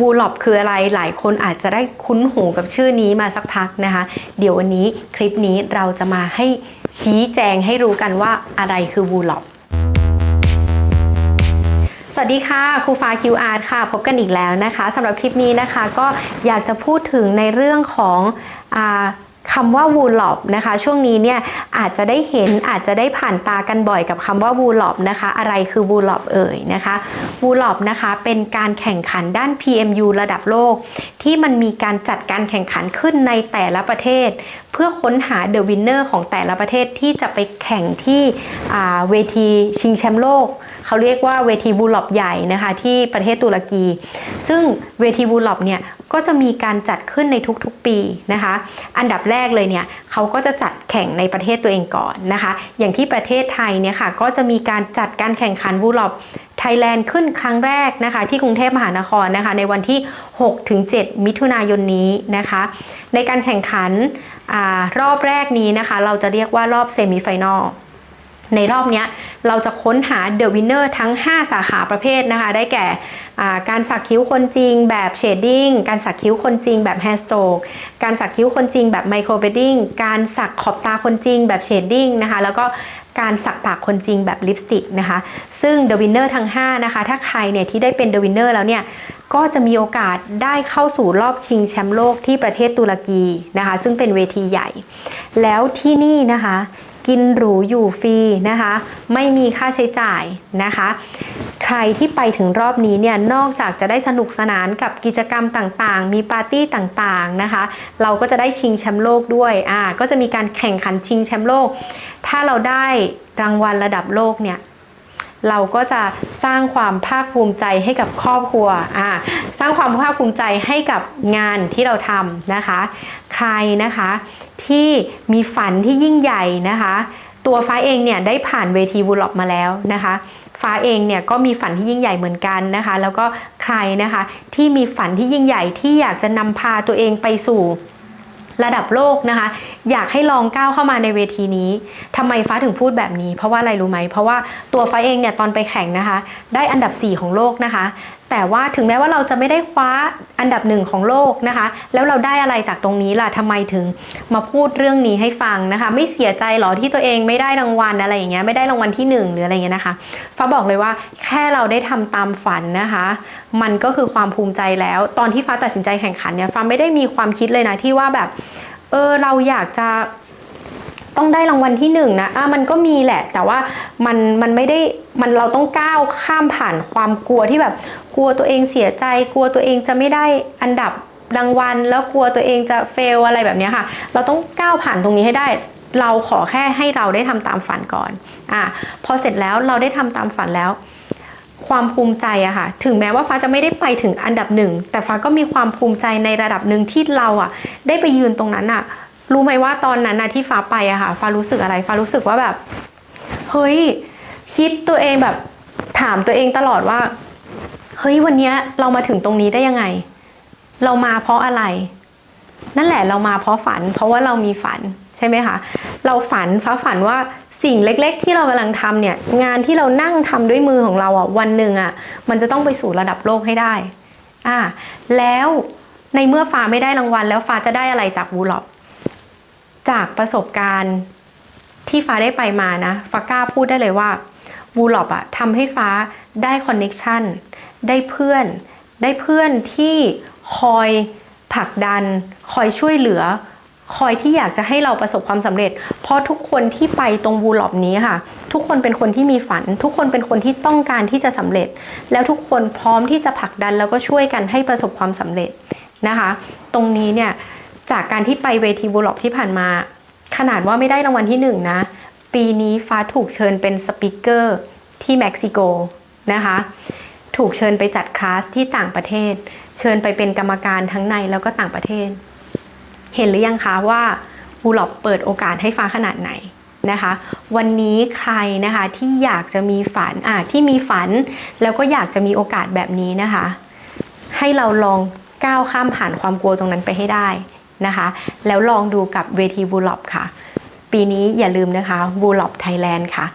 วูล o อคืออะไรหลายคนอาจจะได้คุ้นหูกับชื่อนี้มาสักพักนะคะ เดี๋ยววันนี้คลิปนี้เราจะมาให้ชี้แจงให้รู้กันว่าอะไรคือวูล o อสวัสดีค่ะครูฟ้า QR ค่ะ พบกันอีกแล้วนะคะสำหรับคลิปนี้นะคะ ก็อยากจะพูดถึงในเรื่องของอ คำว่าวูล o อนะคะ ช่วงนี้เนี่ยอาจจะได้เห็นอาจจะได้ผ่านตากันบ่อยกับคำว่าวูล o อนะคะ อะไรคือวูล o อเอ่ยนะคะวูล o อนะคะเป็นการแข่งขันด้าน PMU ระดับโลก ที่มันมีการจัดการแข่งขันขึ้นในแต่ละประเทศ เพื่อค้นหาเดอะวินเนอร์ของแต่ละประเทศที่จะไปแข่งที่เวทีชิงแชมป์โลก เขาเรียกว่าเวทีบูลล็อบใหญ่นะคะที่ประเทศตุรกี ซึ่งเวทีบูลล็อบเนี่ยก็จะมีการจัดขึ้นในทุกๆปีนะคะ อันดับแรกเลยเนี่ยเขาก็จะจัดแข่งในประเทศตัวเองก่อนนะคะ อย่างที่ประเทศไทยเนี่ยค่ะก็จะมีการจัดการแข่งขันบูลล็อบ ไทยแลนด์ขึ้นครั้งแรกนะคะ ที่กรุงเทพมหานครนะคะ ในวันที่ 6-7 มิถุนายนนี้นะคะ ในการแข่งขันอรอบแรกนี้นะคะ เราจะเรียกว่ารอบเซมิไฟแนลในรอบนี้เราจะค้นหาเดอะวินเนอร์ทั้ง 5 สาขาประเภทนะคะ ได้แก่การสักคิ้วคนจริงแบบเชดดิ้ง การสักคิ้วคนจริงแบบแฮร์สโตรกการสักคิ้วคนจริงแบบไมโครเบดดิ้ง การสักขอบตาคนจริงแบบเชดดิ้งนะคะ แล้วก็ การสักปากคนจริงแบบลิปสติกนะคะ ซึ่งเดอะวินเนอร์ทั้ง 5 นะคะ ถ้าใครเนี่ยที่ได้เป็นเดอะวินเนอร์แล้วเนี่ย ก็จะมีโอกาสได้เข้าสู่รอบชิงแชมป์โลกที่ประเทศตุรกีนะคะ ซึ่งเป็นเวทีใหญ่ แล้วที่นี่นะคะ กินหรูอยู่ฟรีนะคะ ไม่มีค่าใช้จ่ายนะคะ ใครที่ไปถึงรอบนี้เนี่ยนอกจากจะได้สนุกสนานกับกิจกรรมต่างๆ มีปาร์ตี้ต่างๆนะคะ เราก็จะได้ชิงแชมป์โลกด้วยอ่าก็จะมีการแข่งขันชิงแชมป์โลก ถ้าเราได้รางวัลระดับโลกเนี่ยเราก็จะสร้างความภาคภูมิใจให้กับครอบครัวอ่าสร้างความภาคภูมิใจให้กับงานที่เราทำนะคะ ใครนะคะที่มีฝันที่ยิ่งใหญ่นะคะ ตัวฟ้าเองเนี่ยได้ผ่านเวทีวูลล็อกมาแล้วนะคะ ฟ้าเองเนี่ยก็มีฝันที่ยิ่งใหญ่เหมือนกันนะคะ แล้วก็ใครนะคะที่มีฝันที่ยิ่งใหญ่ที่อยากจะนำพาตัวเองไปสู่ระดับโลกนะคะ อยากให้ลองก้าวเข้ามาในเวทีนี้ทำไมฟ้าถึงพูดแบบนี้ เพราะว่าอะไรรู้ไหม เพราะว่าตัวฟ้าเองเนี่ยตอนไปแข่งนะคะ ได้อันดับ 4 ของโลกนะคะ แต่ว่าถึงแม้ว่าเราจะไม่ได้คว้าอันดับหนึ่งของโลกนะคะ แล้วเราได้อะไรจากตรงนี้ล่ะทำไมถึงมาพูดเรื่องนี้ให้ฟังนะคะ ไม่เสียใจหรอที่ตัวเองไม่ได้รางวัลอะไรอย่างเงี้ยไม่ได้รางวัลที่หนึ่งหรืออะไรเงี้ยนะคะฟ้าบอกเลยว่าแค่เราได้ทำตามฝันนะคะ มันก็คือความภูมิใจแล้ว ตอนที่ฟ้าตัดสินใจแข่งขันเนี่ยฟ้าไม่ได้มีความคิดเลยนะที่ว่าแบบเออเราอยากจะ ต้องได้รางวัลที่หนึ่งนะอะมันก็มีแหละ แต่ว่ามันมันไม่ได้มันเราต้องก้าวข้ามผ่านความกลัวที่แบบกลัวตัวเองเสียใจ กลัวตัวเองจะไม่ได้อันดับรางวัลแล้วกลัวตัวเองจะเฟลอะไรแบบนี้ค่ะ เราต้องก้าวผ่านตรงนี้ให้ได้ เราขอแค่ให้เราได้ทำตามฝันก่อนอะพอเสร็จแล้วเราได้ทำตามฝันแล้ว ความภูมิใจอะค่ะ ถึงแม้ว่าฟ้าจะไม่ได้ไปถึงอันดับหนึ่งแต่ฟ้าก็มีความภูมิใจในระดับหนึ่งที่เราอะได้ไปยืนตรงนั้นอะ รู้ไหมว่าตอนนั้นนะที่ฟ้าไปอะค่ะ ฟ้ารู้สึกอะไร ฟ้ารู้สึกว่าแบบ เฮ้ย คิดตัวเองแบบถามตัวเองตลอดว่า เฮ้ยวันนี้เรามาถึงตรงนี้ได้ยังไง เรามาเพราะอะไร นั่นแหละเรามาเพราะฝัน เพราะว่าเรามีฝันใช่ไหมคะ เราฝันฟ้าฝันว่าสิ่งเล็ก ๆ ที่เรากำลังทำเนี่ย งานที่เรานั่งทำด้วยมือของเราอะวันหนึ่งอะ มันจะต้องไปสู่ระดับโลกให้ได้ อ่า แล้วในเมื่อฟ้าไม่ได้รางวัล แล้วฟ้าจะได้อะไรจากวูล็อบ จากประสบการณ์ที่ฟ้าได้ไปมานะฟ้ากล้าพูดได้เลยว่าวูล็อบอะทำให้ฟ้าได้คอนเน็กชันได้เพื่อน ได้เพื่อนที่คอยผลักดัน คอยช่วยเหลือ คอยที่อยากจะให้เราประสบความสำเร็จ เพราะทุกคนที่ไปตรงวูล็อบนี้ค่ะ ทุกคนเป็นคนที่มีฝัน ทุกคนเป็นคนที่ต้องการที่จะสำเร็จ แล้วทุกคนพร้อมที่จะผลักดันแล้วก็ช่วยกันให้ประสบความสำเร็จนะคะ ตรงนี้เนี่ย จากการที่ไปเวทีวูล็อบที่ผ่านมา ขนาดว่าไม่ได้รางวัลที่หนึ่งนะ ปีนี้ฟ้าถูกเชิญเป็นสปิเกอร์ที่เม็กซิโกนะคะถูกเชิญไปจัดคลาสที่ต่างประเทศ เชิญไปเป็นกรรมการทั้งในแล้วก็ต่างประเทศ เห็นหรือยังคะว่าวูล็อบเปิดโอกาสให้ฟ้าขนาดไหนนะคะ วันนี้ใครนะคะที่อยากจะมีฝันอะที่มีฝัน แล้วก็อยากจะมีโอกาสแบบนี้นะคะ ให้เราลองก้าวข้ามผ่านความกลัวตรงนั้นไปให้ได้ นะคะ แล้วลองดูกับเวทีบูล็อบค่ะ ปีนี้อย่าลืมนะคะบูล็อบไทยแลนด์ค่ะ